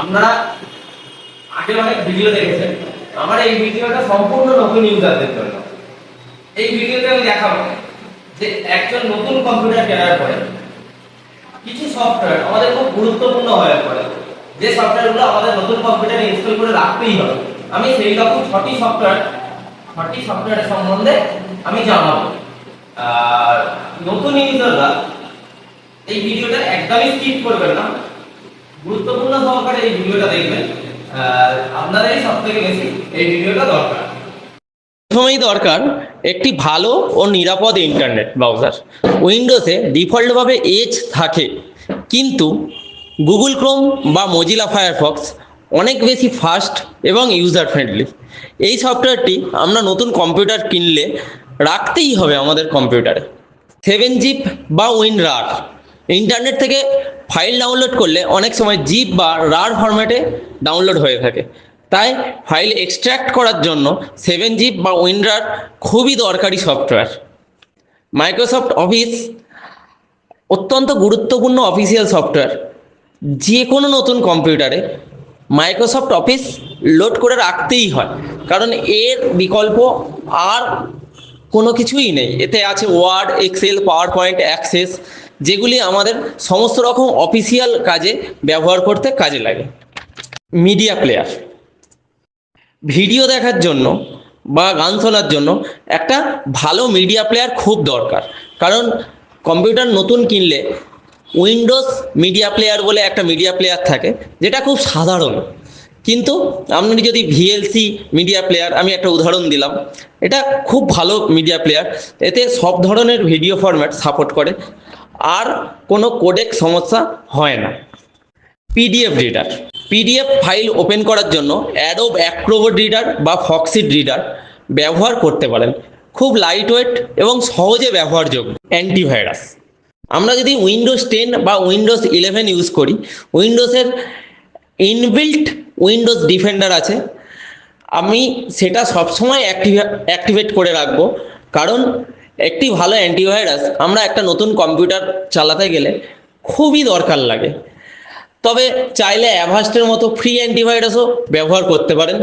আপনারা আগে অনেক ভিডিও দেখেছেন। আমার এই ভিডিওটা সম্পূর্ণ নতুন ইউজারদের জন্য। এই ভিডিওতে আমি দেখাবো যে একজন নতুন কম্পিউটার কেনার পরে কিছু সফটওয়্যার আমাদের খুব গুরুত্বপূর্ণ হয়ে পড়ে। যে সফটওয়্যারগুলো আমাদের নতুন কম্পিউটারে ইনস্টল করে রাখতেই হবে। আমি সেই রকম ছটি সফটওয়্যার ছটি সফটওয়্যার সম্বন্ধে আমি জানাব। নতুন ইউজাররা এই ভিডিওটা একদমই স্কিপ করবেন না। গুরুত্বপূর্ণ সহকারে এই ভিডিওটা দেখবেন। আর আপনাদেরই সব থেকে বেশি এই ভিডিওটা দরকার। প্রথমেই দরকার, একটি ভালো ও নিরাপদ ইন্টারনেট ব্রাউজার উইন্ডোজে ডিফল্টভাবে এজ থাকে। কিন্তু গুগল ক্রোম বা মজিলা ফায়ারফক্স অনেক বেশি ফাস্ট এবং ইউজার ফ্রেন্ডলি এই সফটওয়্যারটি আমরা নতুন কম্পিউটার কিনলে রাখতেই হবে আমাদের কম্পিউটারে সেভেন জিপ বা উইন রার ইন্টারনেট থেকে ফাইল ডাউনলোড করলে অনেক সময় জিপ বা রার ফরম্যাটে ডাউনলোড হয়ে থাকে। তাই ফাইল এক্সট্র্যাক্ট করার জন্য সেভেন জিপ বা উইনরার খুবই দরকারি সফটওয়্যার। মাইক্রোসফট অফিস অত্যন্ত গুরুত্বপূর্ণ অফিসিয়াল সফটওয়্যার। যে কোনো নতুন কম্পিউটারে মাইক্রোসফট অফিস লোড করে রাখতেই হয়, কারণ এর বিকল্প আর কোনো কিছুই নেই। এতে আছে Word Excel PowerPoint access যেগুলি আমাদের সমস্ত রকম অফিসিয়াল কাজে ব্যবহার করতে কাজে লাগে। মিডিয়া প্লেয়ার ভিডিও দেখার জন্য বা গান শোনার জন্য একটা ভালো মিডিয়া প্লেয়ার খুব দরকার। কারণ কম্পিউটার নতুন কিনলে উইন্ডোজ মিডিয়া প্লেয়ার বলে একটা মিডিয়া প্লেয়ার থাকে, যেটা খুব সাধারণ। কিন্তু আপনি যদি ভিএলসি মিডিয়া প্লেয়ার আমি একটা উদাহরণ দিলাম, এটা খুব ভালো মিডিয়া প্লেয়ার এতে সব ধরনের ভিডিও ফরম্যাট সাপোর্ট করে। আর কোনো কোডেক সমস্যা হয় না। PDF reader PDF file open করার জন্য অ্যাডোব অ্যাক্রোবট রিডার বা ফক্সিড রিডার ব্যবহার করতে পারেন। খুব লাইট ওয়েট এবং সহজে ব্যবহারযোগ্য অ্যান্টিভাইরাস আমরা যদি উইন্ডোজ টেন বা উইন্ডোজ ইলেভেন ইউজ করি উইন্ডোজের ইনবিল্ট উইন্ডোজ ডিফেন্ডার আছে। আমি সেটা সবসময় অ্যাক্টিভেট করে রাখব। কারণ একটি ভালো অ্যান্টিভাইরাস আমরা একটা নতুন কম্পিউটার চালাতে গেলে খুবই দরকার লাগে। তবে চাইলে অ্যাভাস্টের মতো ফ্রি অ্যান্টিভাইরাসও ব্যবহার করতে পারেন।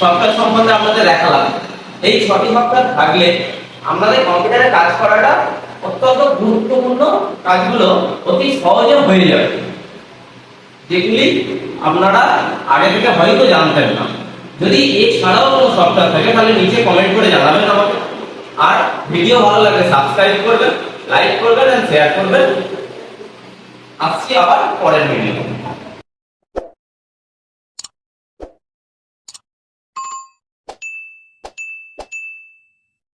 সফটওয়্যার সম্বন্ধে দেখালাম। এই সফটওয়্যার থাকলে আমাদের কম্পিউটারে কাজ করাটা অত্যন্ত গুরুত্বপূর্ণ কাজগুলো অতি সহজে হয়ে যাবে। যেগুলি আপনারা আগে থেকে হয়তো জানতেন না। যদি এছাড়াও কোনো সফটওয়্যার থাকে, তাহলে নিচে কমেন্ট করে জানাবেন আমাকে। আর ভিডিও ভালো লাগলে সাবস্ক্রাইব করবেন লাইক করবেন এন্ড শেয়ার করবেন। আজকে আবার পরের ভিডিও